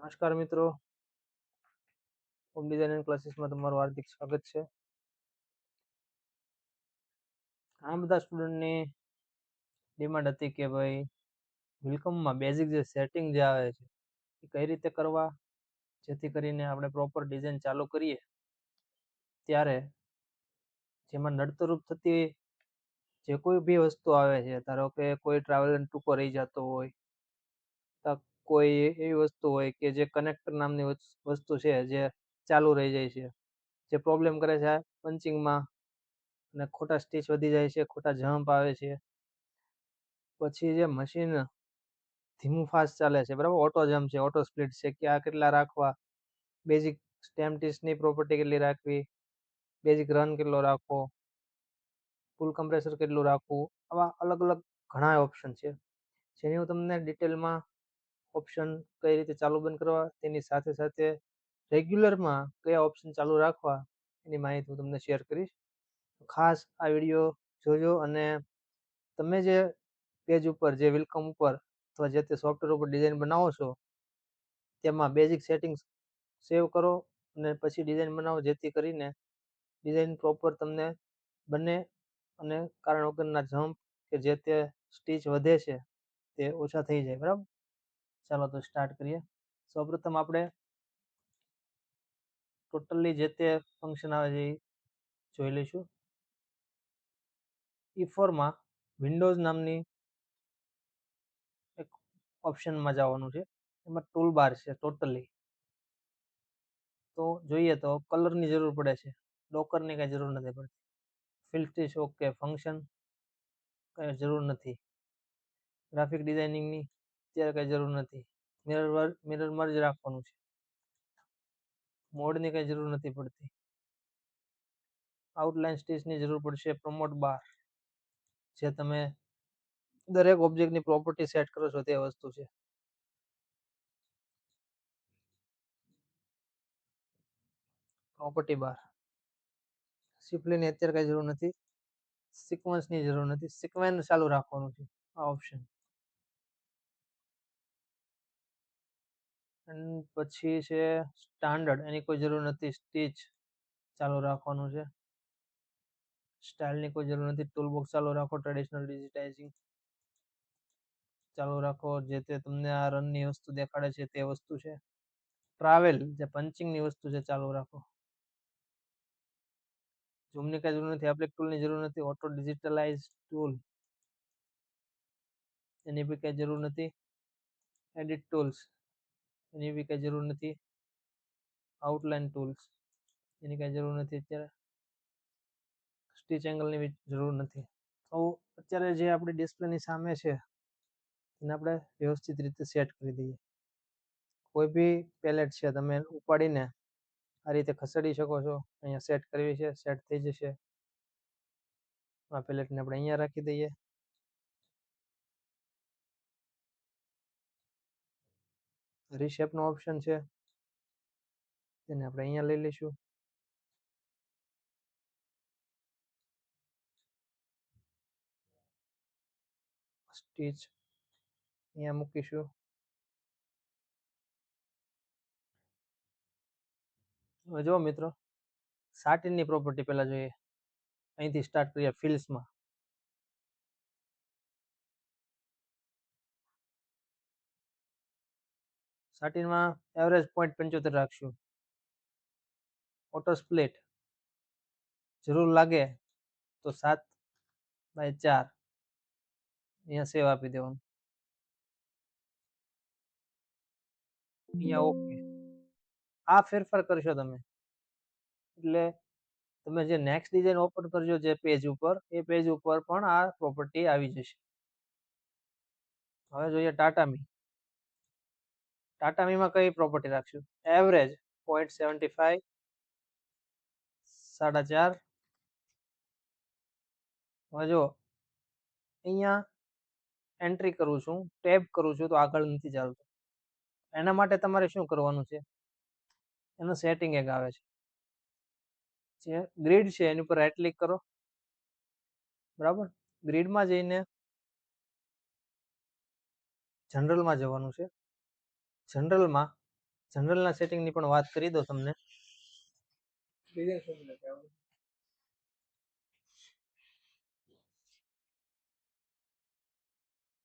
નમસ્કાર મિત્રો. Home designing ક્લાસીસમાં તમારું હાર્દિક સ્વાગત છે. ઘણા બધા સ્ટુડન્ટની ડિમાન્ડ હતી કે ભાઈ વિલકમમાં બેઝિક જે સેટિંગ જે આવે છે, એ કઈ રીતે કરવા? જેથી કરીને આપણે પ્રોપર ડિઝાઇન ચાલુ કરીએ. ત્યારે જેમાં નડતરૂપ થતી જે કોઈ બી વસ્તુ આવે છે, ધારો કે કોઈ ટ્રાવેલ ટૂંકો રહી જતો હોય કોઈ એવી વસ્તુ હોય કે જે કનેક્ટર નામની વસ્તુ છે જે ચાલુ રહી જાય છે. જે પ્રોબ્લેમ કરે છે પંચિંગમાં અને ખોટા સ્ટીચ વધી જાય છે, ખોટા જમ્પ આવે છે. પછી જે મશીન ધીમું ફાસ્ટ ચાલે છે, બરાબર? ઓટો જમ્પ છે ઓટો સ્પ્લિટ છે કે આ કેટલા રાખવા? બેઝિક સ્ટેમ ટીસની પ્રોપર્ટી કેટલી રાખવી? બેઝિક રન કેટલો રાખવો? ફૂલ કમ્પ્રેસર કેટલું રાખવું? આવા અલગ અલગ ઘણા ઓપ્શન છે. જેની હું તમને ડિટેલમાં ઓપ્શન કઈ રીતે ચાલુ બંધ કરવા, તેની સાથે સાથે રેગ્યુલરમાં કયા ઓપ્શન ચાલુ રાખવા, એની માહિતી હું તમને શેર કરીશ. ખાસ આ વીડિયો જોજો અને તમે જે પેજ ઉપર, જે વેલકમ ઉપર અથવા જે તે સોફ્ટવેર ઉપર ડિઝાઇન બનાવો છો, તેમાં બેઝિક સેટિંગ્સ સેવ કરો અને પછી ડિઝાઇન બનાવો, જેથી કરીને ડિઝાઇન પ્રોપર તમને બને અને કારણ વગરના જમ્પ કે જે તે સ્ટીચ વધે છે, તે ઓછા થઈ જાય, બરાબર? ચાલો તો સ્ટાર્ટ કરીએ. સૌપ્રથમ આપણે ટોટલી જે તે ફંક્શન આવે છે એ જોઈ લઈશું. ઈ ફોરમાં વિન્ડોઝ નામની એક ઓપ્શનમાં જવાનું છે. એમાં ટૂલ બાર છે ટોટલી તો જોઈએ તો કલરની જરૂર પડે છે. ડોકરની કાંઈ જરૂર નથી પડતી. ફિલ્ટિશ ઓકે ફંક્શન કાંઈ જરૂર નથી. ગ્રાફિક ડિઝાઇનિંગની અત્યારે કઈ જરૂર નથી. મિરર મિરર જ રાખવાનું છે. મોડની કઈ જરૂર નથી પડતી. આઉટલાઇન સ્ટીચની જરૂર પડશે પ્રમોટ બાર જે તમે દરેક ઓબ્જેક્ટની પ્રોપર્ટી સેટ કરો છો તે વસ્તુ છે. પ્રોપર્ટી બાર સિપ્લીની અત્યારે કઈ જરૂર નથી. સિક્વન્સની જરૂર નથી. સિક્વન્સ ચાલુ રાખવાનું છે. આ ઓપ્શન પછી છે સ્ટાન્ડર્ડ, એની કોઈ જરૂર નથી, સ્ટીચ ચાલુ રાખવાનું છે. સ્ટાઇલની કોઈ જરૂર નથી ટૂલ બોક્સ ચાલુ રાખો, ટ્રેડિશનલ ડિજિટાઇઝિંગ ચાલુ રાખો, જે તે તમને આ રનની વસ્તુ દેખાડે છે તે વસ્તુ છે. ટ્રાવેલ, જે પંચિંગની વસ્તુ છે, ચાલુ રાખો. ઝૂમની કઈ જરૂર નથી એપ્લિક ટૂલની જરૂર નથી ઓટો ડિજિટલાઇઝ ટૂલ એની બી કઈ જરૂર નથી. એડિટ ટૂલ્સ એની બી કઈ જરૂર નથી. આઉટલાઇન ટૂલ્સ એની કઈ જરૂર નથી અત્યારે. સ્ટીચ એંગલની બી જરૂર નથી. તો અત્યારે જે આપણી ડિસ્પ્લેની સામે છે, એને આપણે વ્યવસ્થિત રીતે સેટ કરી દઈએ. કોઈ બી પેલેટ છે, તમે ઉપાડીને આ રીતે ખસેડી શકો છો. અહીંયા સેટ કરવી છે સેટ થઈ જશે. આ પેલેટને આપણે અહીંયા રાખી દઈએ. રીશેપનો ઓપ્શન છે. તેને આપણે અહીંયા લઈ લઈશું. સ્ટીચ. અહીંયા મૂકીશું. જો મિત્રો, સાટિનની પ્રોપર્ટી પહેલા જોઈએ. અહીંથી સ્ટાર્ટ કરીએ ફિલ્સમાં સાટિનમાં એવરેજ પોઈન્ટ પંચોતેર રાખશું. ઓટો સ્પ્લિટ જરૂર લાગે તો સાત બાય ચાર. અહીંયા સેવ આપી દેવાનું. અહીંયા ઓકે આ ફેરફાર કરશો તમે. એટલે તમે જે નેક્સ્ટ ડિઝાઇન ઓપન કરજો જે પેજ ઉપર, એ પેજ ઉપર પણ આ પ્રોપર્ટી આવી જશે. હવે જોઈએ ટાટામી ટાટામીમાં કઈ પ્રોપર્ટી રાખશું? એવરેજ પોઈન્ટ સેવન્ટી ફાઈવ સાડા ચાર. હવે જો અહીંયા એન્ટ્રી કરું છું ટેપ કરું છું તો આગળ નથી ચાલતું. એના માટે તમારે શું કરવાનું છે? એનું સેટિંગ એક આવે છે. જે ગ્રીડ છે, એની ઉપર રાઈટ ક્લિક કરો. બરાબર? ગ્રીડમાં જઈને જનરલમાં જવાનું છે. જનરલમાં જનરલના સેટિંગની પણ વાત કરી દો તમને.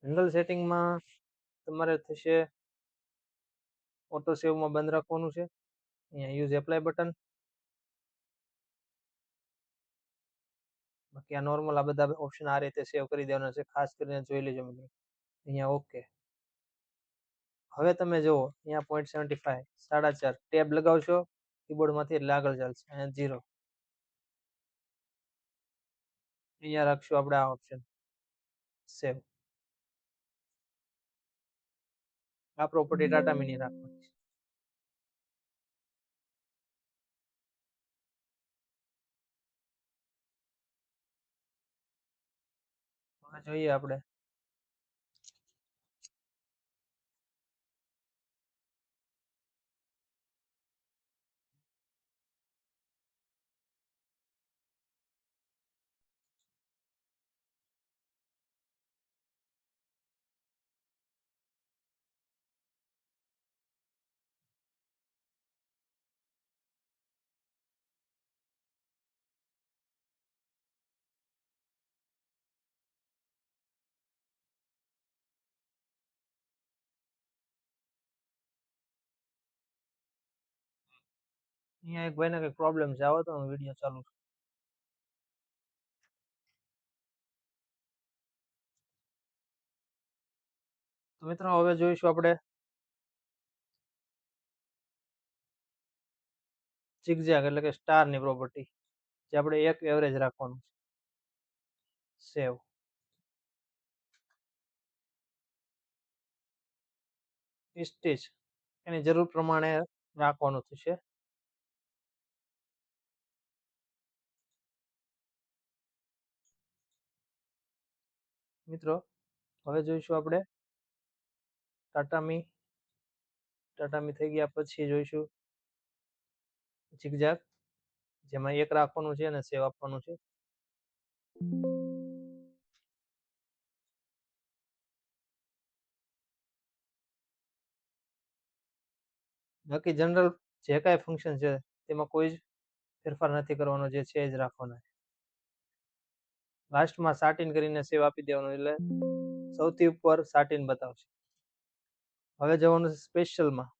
જનરલ સેટિંગમાં તમારે થશે ઓટો સેવમાં બંધ રાખવાનું છે. અહીંયા યુઝ એપ્લાય બટન. બાકી આ નોર્મલ આ બધા ઓપ્શન આ રીતે સેવ કરી દેવાના છે ખાસ કરીને જોઈ લેજો મિત્રો. અહીંયા ઓકે. હવે તમે જુઓ, અહીંયા પોઈન્ટ સેવન્ટી ફાઈવ સાડા ચાર, ટેબ લગાવશો કીબોર્ડમાંથી એટલે આગળ ચાલશે, અહીંયા જીરો અહીંયા રાખશું આપણે આ ઓપ્શન સેવ આ પ્રોપર્ટી ટાટા મિની રાખવાની છે. હવે જોઈએ આપણે અહીંયા એક ભાઈને કંઈક પ્રોબ્લેમ છે. આવો તો હું વીડિયો ચાલુ છું તો મિત્રો, હવે જોઈશું આપણે ચિકઝેક એટલે કે સ્ટારની પ્રોપર્ટી જે આપણે એક એવરેજ રાખવાનું છે. સેવ સ્ટીચ એની જરૂર પ્રમાણે રાખવાનું થશે. મિત્રો, હવે જોઈશું આપણે. ટાટામી ટાટામી થઈ ગયા પછી જોઈશું. zigzag જેમાં એક રાખવાનું છે અને સેવ આપવાનું છે. બાકી જનરલ જે કાંઈ ફંક્શન છે, તેમાં કોઈ જ ફેરફાર નથી કરવાનો, જે છે એ જ રાખવાના છે. લાસ્ટમાં સાટીન કરીને સેવ આપી દેવાનું એટલે સૌથી ઉપર સાટીન બતાવશે. હવે જવાનું છે સ્પેશિયલમાં.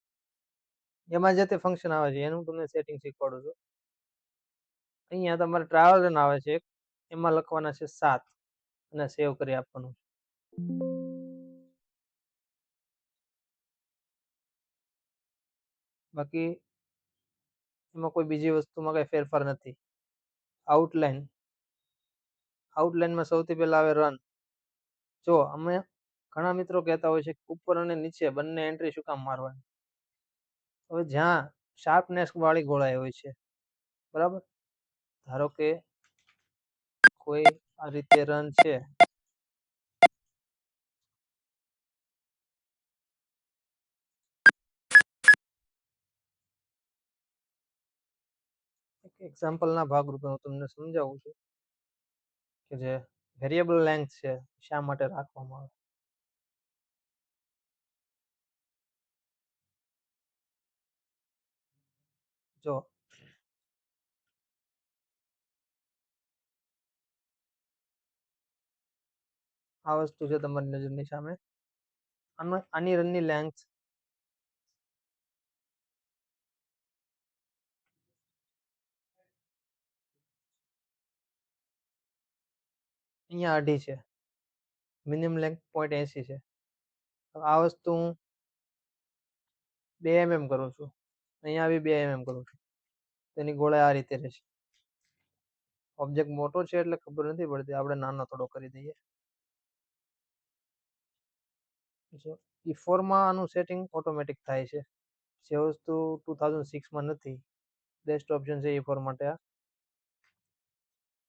એમાં જે તે ફંક્શન આવે છે, એનું તમને સેટિંગ શીખવાડું છું. અહીંયા તમારે ટ્રાવેલ રન આવે છે એમાં લખવાના છે સાત અને સેવ કરી આપવાનું છે. બાકી એમાં કોઈ બીજી વસ્તુમાં કઈ ફેરફાર નથી. આઉટલાઈન આઉટલાઈનમાં સૌથી પહેલા આવે રન જો અમે ઘણા મિત્રો કહેતા હોય છે ઉપર અને નીચે બંને એન્ટ્રી શું કામ મારવાની? હવે જ્યાં શાર્પનેસ વાળી ગોળાઈ હોય છે, બરાબર? ધારો કે કોઈ આ રીતે રન છે. એક્ઝામ્પલના ભાગરૂપે હું તમને સમજાવું છું. કે જે વેરિયેબલ લેન્થ છે, શા માટે રાખવામાં આવે? જો. આ વસ્તુ છે તમારી નજરની સામે. આની રનની લેન્થ અહીંયા અઢી છે. મિનિમમ લેન્થ પોઈન્ટ એસી છે. આ વસ્તુ હું બે એમએમ કરું છું. અહીંયા આવી બે એમએમ કરું છું. તેની ગોળાઈ આ રીતે રહેશે. ઓબ્જેક્ટ મોટો છે એટલે ખબર નથી પડતી. આપણે નાનો થોડો કરી દઈએ. જો, ઈ ફોરમાં આનું સેટિંગ ઓટોમેટિક થાય છે. જે વસ્તુ ટુ થાઉઝન્ડ સિક્સમાં નથી. બેસ્ટ ઓપ્શન છે એ ફોર માટે આ.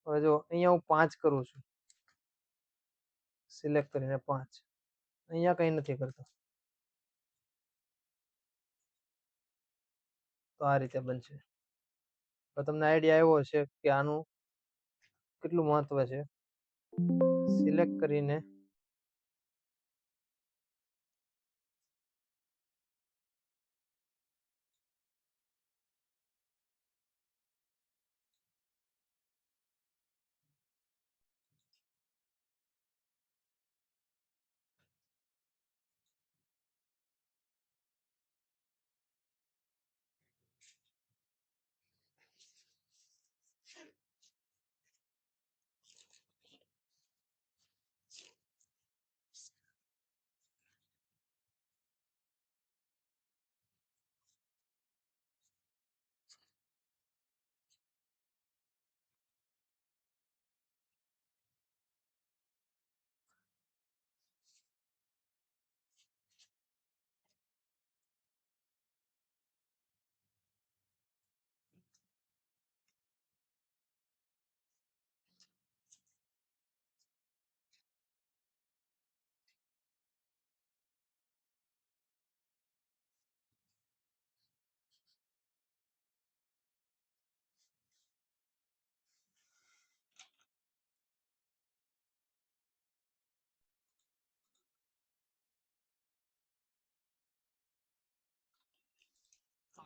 હવે જો, અહીંયા હું પાંચ કરું છું. સિલેક્ટ કરીને પાંચ. અહીંયા કંઈ નથી કરતો. તો આ રીતે બનશે. તો તમને આઈડિયા આવ્યો છે કે આનું કેટલું મહત્વ છે. સિલેક્ટ કરીને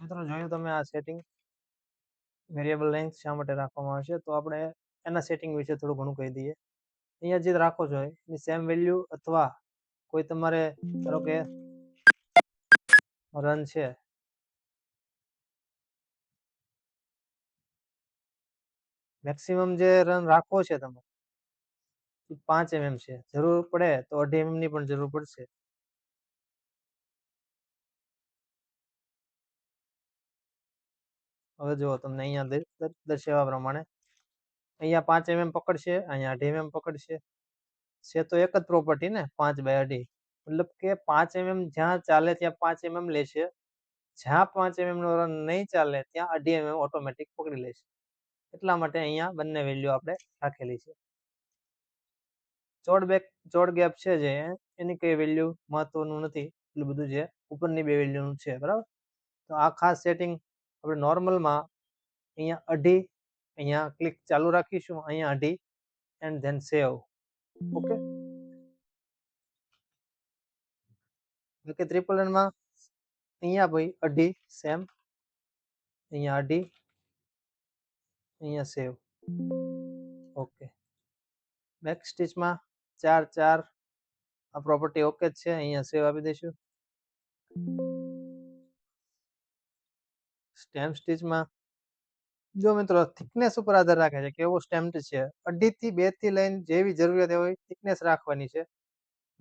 મિત્રો, જોયું તમે આ સેટિંગ વેરિયેબલ લેન્થ શા માટે રાખવામાં આવશે તો આપણે એના સેટિંગ વિશે થોડું ઘણું કહી દઈએ. અહીંયા જે રાખો છો, એની સેમ વેલ્યુ અથવા કોઈ તમારે ધારો કે રન છે. મેક્સિમમ જે રન રાખવો છે તમે પાંચ એમએમ છે. જરૂર પડે તો અઢી એમએમની પણ જરૂર પડશે. હવે જો તમને અહીંયા દર્શાવ્યા પ્રમાણે અહીંયા પાંચ એમએમ પકડશે, અહીંયા અઢી એમએમ પકડશે. છે તો એક જ પ્રોપર્ટી ને પાંચ બાય અઢી. મતલબ કે પાંચ એમએમ જ્યાં ચાલે ત્યાં પાંચ એમએમ લેશે. જ્યાં પાંચ એમએમ નો રન નહીં ચાલે ત્યાં અઢી એમએમ ઓટોમેટિક પકડી લેશે. એટલા માટે અહીંયા બંને વેલ્યુ આપણે રાખેલી છે. ચોડ બેક ચોડ ગેપ છે જે, એની કઈ વેલ્યુ મહત્વનું નથી. એટલું બધું જે ઉપરની બે વેલ્યુનું છે, બરાબર? તો આ ખાસ સેટિંગ આપણે નોર્મલમાં અહીંયા અઢી, અહીંયા ક્લિક ચાલુ રાખીશું, અહીંયા અઢી એન્ડ ધેન સેવ ઓકે કે ટ્રિપલ એનમાં અહીંયા ભાઈ અઢી સેમ અહીંયા અઢી, અહીંયા સેવ ઓકે બેક સ્ટીચમાં ચાર ચાર. આ પ્રોપર્ટી ઓકે જ છે, અહીંયા સેવ આપી દઈશું. સ્ટેમ સ્ટીચમાં જો મિત્રો થિકનેસ ઉપર આધાર રાખે છે કેવો સ્ટેમ્પ છે અઢી થી બેથી લઈને જેવી જરૂરિયાત હોય થિકનેસ રાખવાની છે.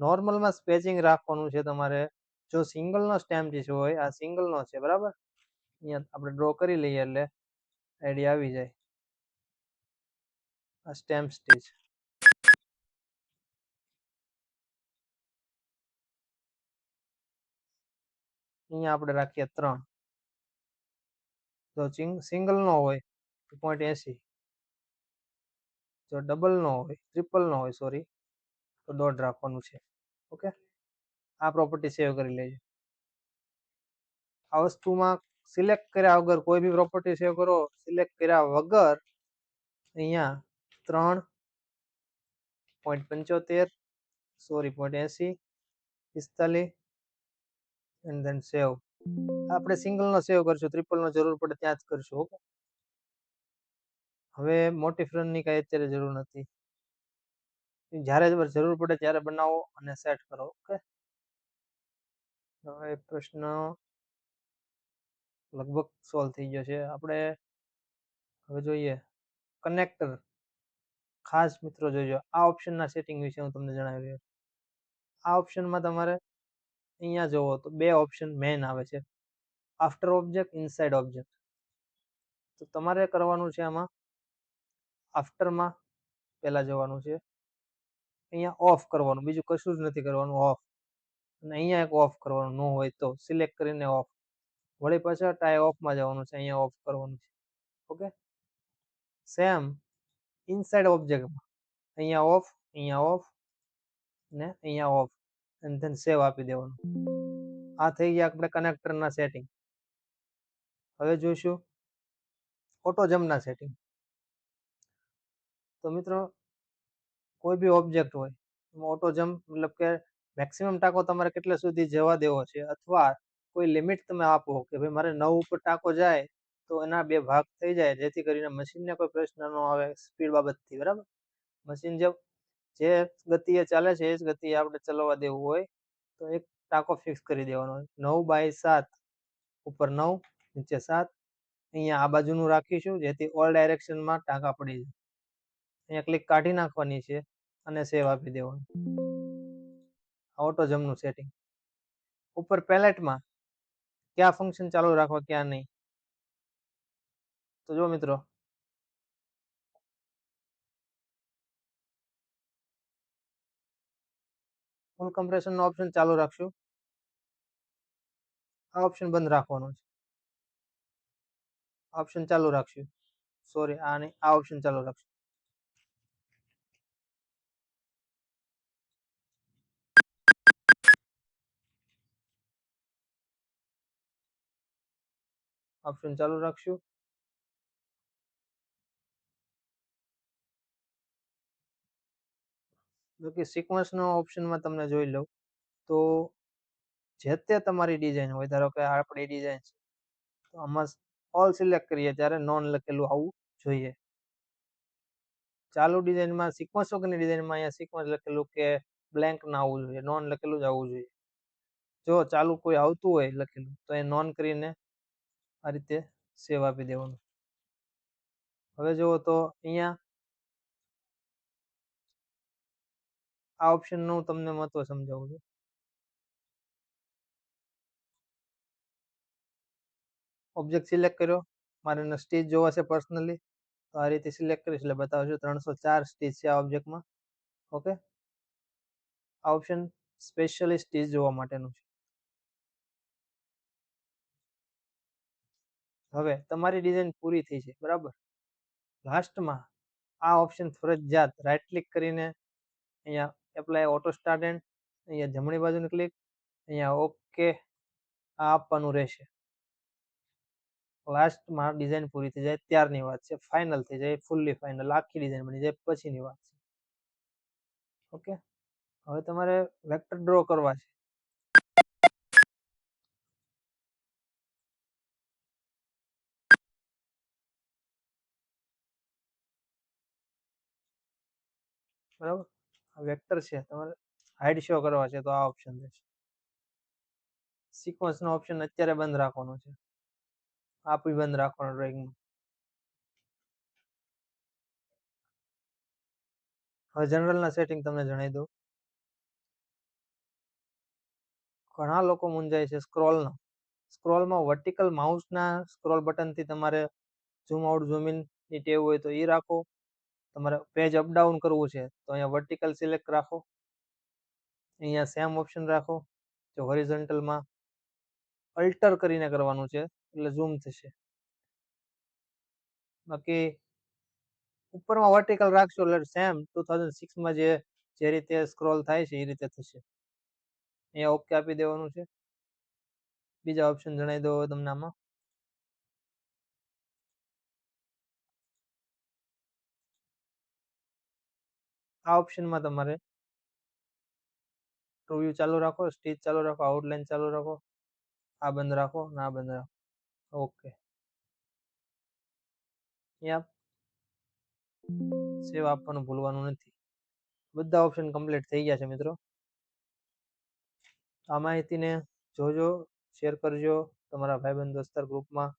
નોર્મલમાં સ્પેચિંગ રાખવાનું છે તમારે. જો સિંગલનો સ્ટેમ્પ જે હોય, આ સિંગલનો છે, બરાબર? અહીંયા આપણે ડ્રો કરી લઈએ એટલે આઈડિયા આવી જાય. આ સ્ટેમ્પ સ્ટીચ અહીંયા આપણે રાખીએ ત્રણ. જો સિંગલ નો હોય પોઈન્ટ એસી. જો ડબલ નો હોય ટ્રિપલ નો હોય સોરી તો દોઢ રાખવાનું છે. ઓકે? આ પ્રોપર્ટી સેવ કરી લેજો. આ વસ્તુમાં સિલેક્ટ કર્યા વગર કોઈ બી પ્રોપર્ટી સેવ કરો સિલેક્ટ કર્યા વગર અહીંયા ત્રણ પોઈન્ટ પંચોતેર સોરી પોઈન્ટ એસી, પિસ્તાલીસ એન્ડ ધેન સેવ આપણે સિંગલ નો સેવ કરશું ત્રિપલ નો જરૂર પડે ત્યાં જ કરશું, ઓકે? હવે મોટી ફ્રન્ટની કાંઈ અત્યારે જરૂર નથી. જ્યારે જરૂર પડે ત્યારે બનાવો અને સેટ કરો, ઓકે? હવે પ્રશ્ન લગભગ સોલ્વ થઈ ગયો છે. આપણે હવે જોઈએ. કનેક્ટર ખાસ મિત્રો જોજો, આ ઓપ્શનના સેટિંગ વિશે હું તમને જણાવી રહ્યો આ ઓપ્શનમાં તમારે અહીંયા જોવો તો બે ઓપ્શન મેન આવે છે. આફ્ટર ઓબ્જેક્ટ ઇનસાઇડ ઓબ્જેક્ટ તો તમારે કરવાનું છે આમાં આફ્ટરમાં પહેલાં જવાનું છે. અહીંયા ઓફ કરવાનું, બીજું કશું જ નથી કરવાનું ઓફ અને અહીંયા એક ઓફ કરવાનું, ન હોય તો સિલેક્ટ કરીને ઓફ વળી પાછા ટાય ઓફમાં જવાનું છે, અહીંયા ઓફ કરવાનું છે. ઓકે? સેમ ઇનસાઇડ ઓબ્જેક્ટમાં અહીંયા ઓફ અહીંયા ઓફ ને અહીંયા ઓફ એન્ડ ધેન સેવ આપી દેવાનું. આ થઈ ગયા આપણે કનેક્ટરના સેટિંગ હવે જોઈશું ઓટો જમ્પના સેટિંગ તો મિત્રો, કોઈ બી ઓબ્જેક્ટ હોય ઓટો જમ્પ મતલબ કે મેક્સિમમ ટાંકો તમારે કેટલા સુધી જવા દેવો છે? અથવા કોઈ લિમિટ તમે આપો કે ભાઈ મારે નવ ઉપર ટાંકો જાય, તો એના બે ભાગ થઈ જાય, જેથી કરીને મશીનને કોઈ પ્રશ્ન ન આવે સ્પીડ બાબતથી, બરાબર? મશીન જે જે ગતિએ ચાલે છે, એ જ ગતિએ આપણે ચલાવવા દેવું હોય, તો એક ટાંકો ફિક્સ કરી દેવાનો નવ બાય સાત ઉપર નવ, નીચે સાત. અહીંયા આ બાજુનું રાખીશું, જેથી ઓલ ડાયરેક્શનમાં ટાંકા પડી જાય. અહીંયા ક્લિક કાઢી નાખવાની છે અને સેવ આપી દેવાનું. ઓટો જમનું સેટિંગ ઉપર પેલેટમાં ક્યાં ફંક્શન ચાલુ રાખવા, ક્યાં નહીં? તો જો મિત્રો ફૂલ કમ્પ્રેશન નો ઓપ્શન ચાલુ રાખશું. આ ઓપ્શન બંધ રાખવાનો છે. ઓપ્શન ચાલુ રાખશું. સોરી આ આ ઓપ્શન ચાલુ રાખશું. ઓપ્શન ચાલુ રાખશું. જો કે સિક્વન્સનો ઓપ્શનમાં તમને જોઈ લઉં, તો જે તે તમારી ડિઝાઇન હોય, ધારો કે આપણી ડિઝાઇન છે, તો આમાં ઓલ સિલેક્ટ કરીએ ત્યારે નોન લખેલું આવવું જોઈએ. ચાલુ ડિઝાઇનમાં સિક્વન્સ વગરની ડિઝાઇનમાં અહીંયા સિક્વન્સ લખેલું કે બ્લેન્ક ના આવવું જોઈએ નોન લખેલું જ આવવું જોઈએ. જો ચાલુ કોઈ આવતું હોય લખેલું, તો એ નોન કરીને આ રીતે સેવ આપી દેવાનું. હવે જુઓ તો અહીંયા આ ઓપ્શનનું તમને મહત્વ સમજાવું છું. ઓબ્જેક્ટ સિલેક્ટ કર્યો. મારે એનો સ્ટીચ જોવા છે પર્સનલી તો આ રીતે સિલેક્ટ કરીશ એટલે બતાવજો ત્રણસો ચાર સ્ટીચ છે આ ઓબ્જેક્ટમાં ઓકે આ ઓપ્શન સ્પેશિયલી સ્ટીચ જોવા માટેનું છે. હવે તમારી ડિઝાઇન પૂરી થઈ છે, બરાબર? લાસ્ટમાં આ ઓપ્શન ફરજિયાત રાઈટ ક્લિક કરીને અહીંયા એપ્લાય ઓટો સ્ટાર્ટ એન્ડ અહીંયા જમણી બાજુની ક્લિક, અહીંયા ઓકે આ આપવાનું રહેશે. લાસ્ટમાં ડિઝાઇન પૂરી થઈ જાય ત્યારની વાત છે. ફાઇનલ થઈ જાય ફૂલ્લી ફાઇનલ આખી ડિઝાઇન બની જાય પછીની વાત છે. ઓકે હવે તમારે વેક્ટર ડ્રો કરવા છે. બરાબર? વેક્ટર છે, તમારે હાઇડ શો કરવા છે, તો આ ઓપ્શન રહેશે. સિક્વન્સનો ઓપ્શન અત્યારે બંધ રાખવાનો છે. આપી બંધ રાખવાનો ડ્રોઈંગમાં હવે જનરલના સેટિંગ તમને જણાવી દઉં. ઘણા લોકો મૂંઝાય છે સ્ક્રોલના સ્ક્રોલમાં વર્ટિકલ માઉસના સ્ક્રોલ બટનથી તમારે ઝૂમ આઉટ ઝૂમ ઇનની ટેવ હોય તો એ રાખો. તમારે પેજ અપડાઉન કરવું છે, તો અહીંયા વર્ટિકલ સિલેક્ટ રાખો. અહીંયા સેમ ઓપ્શન રાખો, જો હોરિઝોન્ટલમાં અલ્ટર કરીને કરવાનું છે, એટલે ઝૂમ થશે. બાકી ઉપરમાં વર્ટિકલ રાખશો એટલે સેમ ટુ થાઉઝન્ડ સિક્સમાં જે જે રીતે સ્ક્રોલ થાય છે, એ રીતે થશે. અહીંયા ઓકે આપી દેવાનું છે. બીજા ઓપ્શન જણાવી દો તમને આમાં. આ ઓપ્શનમાં તમારે ટ્રુવ્યુ ચાલુ રાખો સ્ટીચ ચાલુ રાખો આઉટલાઇન ચાલુ રાખો, આ બંધ રાખો ના બંધ રાખો. ઓકે. સેવ આપવાનું ભૂલવાનું નથી. બધા ઓપ્શન કમ્પ્લીટ થઈ ગયા છે મિત્રો. આ માહિતીને જોજો, શેર કરજો, તમારા ભાઈબંધ દોસ્તાર ગ્રુપમાં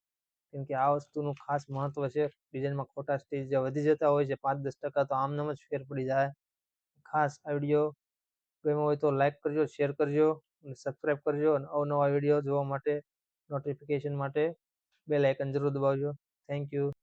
કેમ કે આ વસ્તુનું ખાસ મહત્વ છે. ડિઝાઇનમાં ખોટા સ્ટેજ જે વધી જતા હોય છે પાંચ દસ ટકા તો આમનામ જ ફેર પડી જાય. ખાસ આ વીડિયો ગમ્યો હોય તો લાઈક કરજો, શેર કરજો અને સબસ્ક્રાઈબ કરજો અને અવનવા વીડિયો જોવા માટે, નોટિફિકેશન માટે બે લાઇકન જરૂર દબાવજો. Thank you.